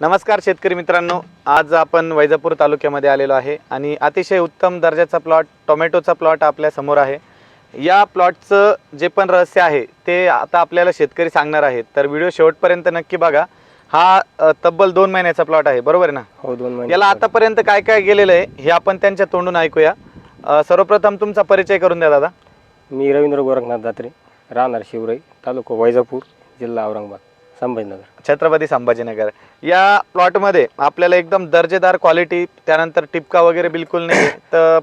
नमस्कार शेतकरी मित्रांनो आज आपण वैजापूर तालुक्यामध्ये आलेलो आहे आणि अतिशय उत्तम दर्जाचा प्लॉट टोमॅटोचा प्लॉट आपल्यासमोर आहे. या प्लॉटचं जे पण रहस्य आहे ते आता आपल्याला शेतकरी सांगणार आहेत. तर व्हिडिओ शेवटपर्यंत नक्की बघा. हा तब्बल दोन महिन्याचा प्लॉट आहे बरोबर आहे ना? हो दोन महिने याला आतापर्यंत काय काय गेलेलं आहे हे आपण त्यांच्या तोंडून ऐकूया. अ, सर्वप्रथम तुमचा परिचय करून द्या दादा. मी रवींद्र गोरखनाथ दात्रे राहणार शिवराई तालुका वैजापूर जिल्हा औरंगाबाद. संभाजीनगर. छत्रपती संभाजीनगर. या प्लॉटमध्ये आपल्याला एकदम दर्जेदार क्वालिटी त्यानंतर टिपका वगैरे बिलकुल नाही. तर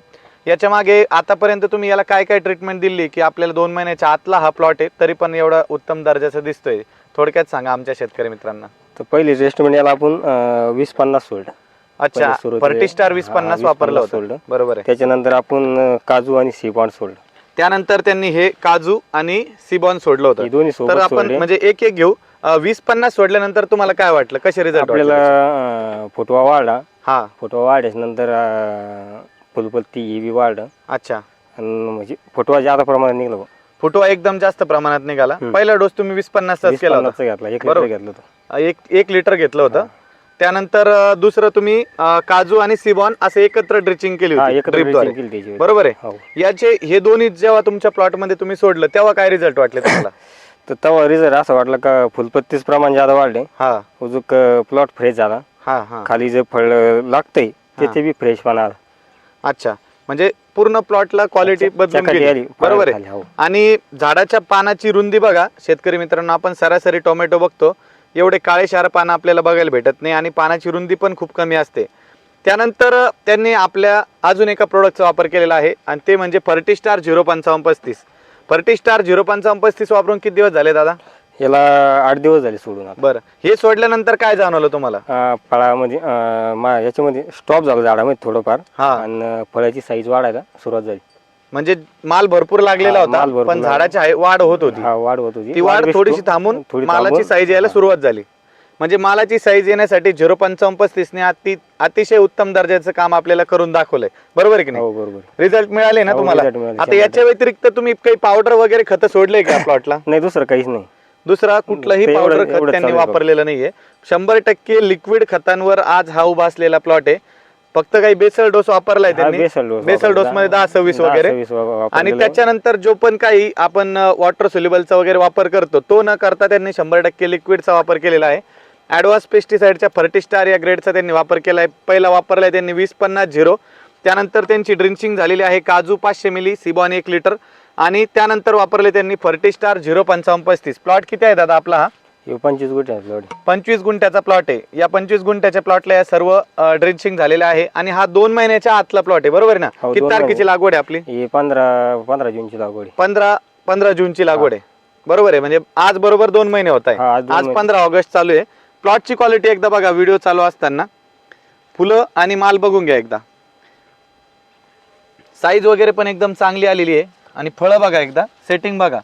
याच्या मागे आतापर्यंत तुम्ही याला काय काय ट्रीटमेंट दिली की आपल्याला दोन महिन्याच्या आतला हा प्लॉट आहे तरी पण एवढा उत्तम दर्जाचा दिसतोय. थोडक्यात सांगा आमच्या शेतकरी मित्रांना. तर पहिली रेस्टमेंट याला आपण अं, वीस पन्नास सोल्ड. अच्छा पहिले सुरुवातीला- पर्टिस्टार वीस हा, पन्नास 20 वापरलं पन्नास होतं. सोडलं. बरोबर आहे. त्याच्यानंतर आपण अं, काजू आणि सी बॉन्ड सोडलं त्यानंतर त्यांनी हे काजू आणि सिबॉन सोडलं हे होतं दोन्ही तर आपण सोडले. म्हणजे एक एक घेऊ. वीस पन्नास सोडल्यानंतर तुम्हाला काय वाटलं कसे रिझल्ट आपल्याला अं, फुटवा वाढला हा फुटवा वाढल्याच्या नंतर अं, फुलपत्ती ही बी वाढलं अच्छा आणि म्हणजे फुटवा जादा प्रमाणात निघलं बुवा. फुटवा एकदम जास्त प्रमाणात निघाला हम्म. पहिला डोस तुम्ही वीस पन्नासचाच वीस केला होता घेतला एक बरोबर. लिटर घेतलं होतं एक एक लिटर घेतलं होतं त्यानंतर अं, दुसरं तुम्ही अं, काजू आणि सिबॉन असे एकत्र ड्रिचिंग केली हा होती एकत्र ड्रिपद्वारे. ड्रिचिंग केली त्याची बरोबर आहे हो याचे हे दोन्ही जेव्हा तुमच्या प्लॉटमध्ये तुम्ही सोडलं तेव्हा काय रिझल्ट वाटले तुम्हाला तर तेव्हा रिझल्ट असं वाटलं का फुलपत्तीच प्रमाण जादा वाढले. हा. उजूक प्लॉट फ्रेश झाला. हा हा. खाली जे फळ लागतंय हा. तिथे बी फ्रेश पण अच्छा. म्हणजे पूर्ण प्लॉटला क्वालिटी अच्छा, बदलून चकाकी गेली. आली, बरोबर खाली, आहे हो. आणि झाडाच्या पानाची रुंदी बघा. शेतकरी मित्रांनो आपण सरासरी टोमॅटो बघतो. एवढे काळे शार पानं आपल्याला बघायला भेटत नाही आणि पानाची रुंदी पण खूप कमी असते. त्यानंतर त्यांनी आपल्या अजून एका प्रोडक्टचा वापर केलेला आहे. आणि ते म्हणजे फर्टिस्टार झिरो पंचावन्न पस्तीस. फर्टिस्टार झिरो पंचावन्न पस्तीस वापरून किती दिवस झाले दादा? याला आठ दिवस झाले सोडून आता. बरं. हे सोडल्यानंतर काय जाणवलं तुम्हाला? अं, फळामध्ये अं, मा- याच्यामध्ये स्टॉप झालं झाडामध्ये थोडंफार. हा. आणि फळाची साईज वाढायला सुरुवात झाली. म्हणजे माल भरपूर लागलेला हा, होता माल भरपूर पण लागला. झाडाची हाय- वाढ होत होती. हा वाढ होत होती. ती वाढ थोडीशी स्टो- थांबून मालाची साईज यायला हा. सुरुवात झाली. म्हणजे मालाची साईज येण्यासाठी झिरो पंचावन्न पस्तीसने अति अतिशय उत्तम दर्जाचं काम आपल्याला करून दाखवलंय. बरोबर आहे की नाही? हो बरोबर. रिझल्ट मिळाले ना हो, तुम्हाला? result मिळाले, आता याच्या व्यतिरिक्त तुम्ही काही पावडर वगैरे खत सोडले का प्लॉटला नाही दुसरं काहीच नाही. दुसरा कुठलंही ते एवढं- पावडर खत एवढंच त्यांनी चालू आहे वापरलेलं नाहीये. शंभर टक्के लिक्विड खतांवर आज हा उभा असलेला प्लॉट आहे. फक्त काही बेसल डोस वापरलाय हा, त्यांनी. बेसल डोस बेसल वापरला. डोस मध्ये दहा सव्वीस दहा वगैरे. सव्वीस वा- वापरलेलं आणि आहे. त्याच्यानंतर जो पण काही आपण वॉटर सोल्युबलचा वगैरे वापर करतो तो न करता त्यांनी शंभर टक्के लिक्विडचा वापर केलेला आहे. ॲडव्हान्स पेस्टिसाइडच्या फर्टिस्टार या ग्रेडचा त्यांनी वापर केला आहे पहिला वापरलाय त्यांनी वीस पन्नास झिरो. त्यानंतर त्यांची ड्रिंचिंग झालेली आहे काजू पाचशे मिली सिबॉन एक लिटर आणि त्यानंतर वापरले त्यांनी फर्टिस्टार झिरो पंचावन्न पस्तीस. प्लॉट किती आहे दादा आपला हा? पंचवीस आहेत प्लॉट पंचवीस गुंठ्याचा प्लॉट आहे. या पंचवीस गुंठ्याच्या प्लॉटला या सर्व ड्रिंचिंग झालेलं आहे. आणि हा दोन महिन्याच्या आतला प्लॉट आहे. बरोबर आहे ना? हो, किती दोन तारखेची महिने. लागवड आहे आपली? हे पंधरा पंधरा जूनची लागवड आहे. पंधरा पंधरा जूनची लागवड आहे. बरोबर आहे. म्हणजे आज बरोबर दोन महिने होत आहे. हा, आज दोन आज महिने. पंधरा ऑगस्ट चालू आहे. प्लॉटची क्वालिटी एकदा बघा व्हिडिओ चालू असताना. फुलं आणि माल बघून घ्या एकदा. साईज वगैरे पण एकदम चांगली आलेली आहे. आणि फळं बघा एकदा सेटिंग बघा.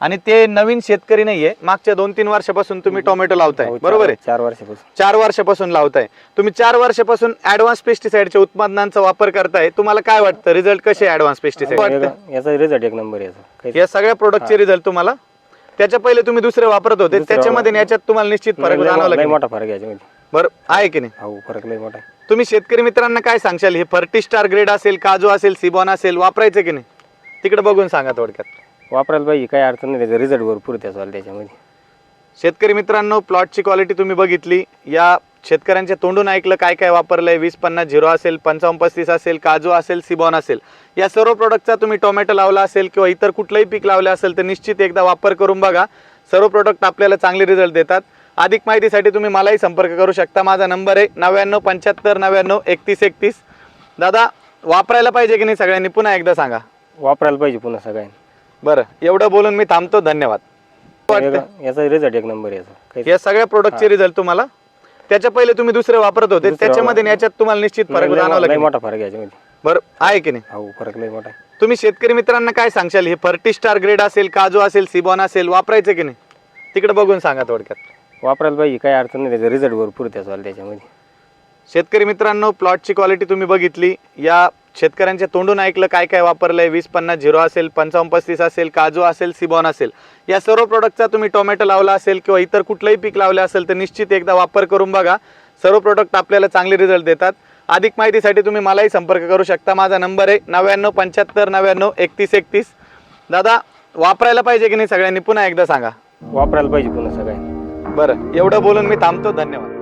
आणि ते नवीन शेतकरी नाहीये. मागच्या दोन तीन वर्षापासून तुम्ही टोमॅटो लावताय. हो, बरोबर आहे? चार वर्षापासून. चार वर्षापासून लावताय. तुम्ही चार वर्षापासून ऍडव्हान्स पेस्टिसाइडच्या उत्पादनांचा वापर करताय. तुम्हाला काय वाटतं? रिझल्ट कसे ऍडव्हान्स पेस्टिसाइड याचा रिझल्ट एक नंबर या सगळ्या प्रोडक्टचे रिझल्ट तुम्हाला? त्याच्या पहिले तुम्ही दुसरे वापरत होते. दुसरे त्याच्यामध्ये आणि याच्यात तुम्हाला निश्चित फरक लय- जाणवला लय की नाही? मोठा फरक आहे याच्यामध्ये. बरं आहे की नाही? हो फरक लय मोठा आहे. तुम्ही शेतकरी मित्रांना काय सांगशाल? हे फर्टिस्टार ग्रेड असेल काजू असेल सिबॉन असेल वापरायचं की नाही? तिकडे बघून सांगा थोडक्यात. वापरायला पाहिजे काही अडचण नाही. त्याचा रिझल्ट भरपूर त्याचा त्याच्यामध्ये. शेतकरी मित्रांनो प्लॉटची क्वालिटी तुम्ही बघितली. या शेतकऱ्यांच्या तोंडून ऐकलं काय काय वापरलंय? वीस पन्नास झिरो असेल पंचावन्न पस्तीस असेल काजू असेल सिबॉन असेल. या सर्व प्रोडक्टचा तुम्ही टोमॅटो लावला असेल किंवा इतर कुठलंही पीक लावलं असेल तर निश्चित एकदा वापर करून बघा. सर्व प्रोडक्ट आपल्याला चांगले रिझल्ट देतात. अधिक माहितीसाठी तुम्ही मलाही संपर्क करू शकता. माझा नंबर आहे नव्याण्णव पंच्याहत्तर नव्याण्णव एकतीस एकतीस. दादा वापरायला पाहिजे की नाही सगळ्यांनी? पुन्हा एकदा सांगा. वापरायला पाहिजे पुन्हा सगळ्यांनी. बरं एवढं बोलून मी थांबतो. धन्यवाद. वाटतं याचा रिझल्ट एक नंबर आहे याचा. काही या सगळ्या प्रोडक्टचे रिझल्ट तुम्हाला. त्याच्या पहिले तुम्ही दुसरे वापरत होते. दुसरं- त्याच्यामध्ये आणि याच्यात तुम्हाला निश्चित फरक लय- जाणवला लय की नाही? मोठा फरक आहे याच्यामध्ये. बरं आहे की नाही? हो फरक लय मोठा आहे. तुम्ही शेतकरी मित्रांना काय सांगशाल? हे फर्टिस्टार ग्रेड असेल काजू असेल सिबॉन असेल वापरायचं की नाही? तिकडे बघून सांगा थोडक्यात. वापरायला पाहिजे काही अडचण नाही. त्याचा रिझल्ट भरपूर त्याचा त्याच्यामध्ये. शेतकरी मित्रांनो प्लॉटची क्वालिटी तुम्ही बघितली. या शेतकऱ्यांच्या तोंडून ऐकलं काय काय वापरलं आहे वीस पन्नास झिरो असेल पंचावन्न पस्तीस असेल काजू असेल सिबॉन असेल. या सर्व प्रोडक्टचा तुम्ही टोमॅटो लावला असेल किंवा इतर कुठलंही पीक लावलं असेल तर निश्चित एकदा वापर करून बघा. सर्व प्रोडक्ट आपल्याला चांगले रिझल्ट देतात. अधिक माहितीसाठी तुम्ही मलाही संपर्क करू शकता. माझा नंबर आहे नव्याण्णव पंच्याहत्तर नव्याण्णव एकतीस एकतीस. दादा वापरायला पाहिजे की नाही सगळ्यांनी? पुन्हा एकदा सांगा. वापरायला पाहिजे पुन्हा सगळ्यांनी. बरं एवढं बोलून मी थांबतो. धन्यवाद.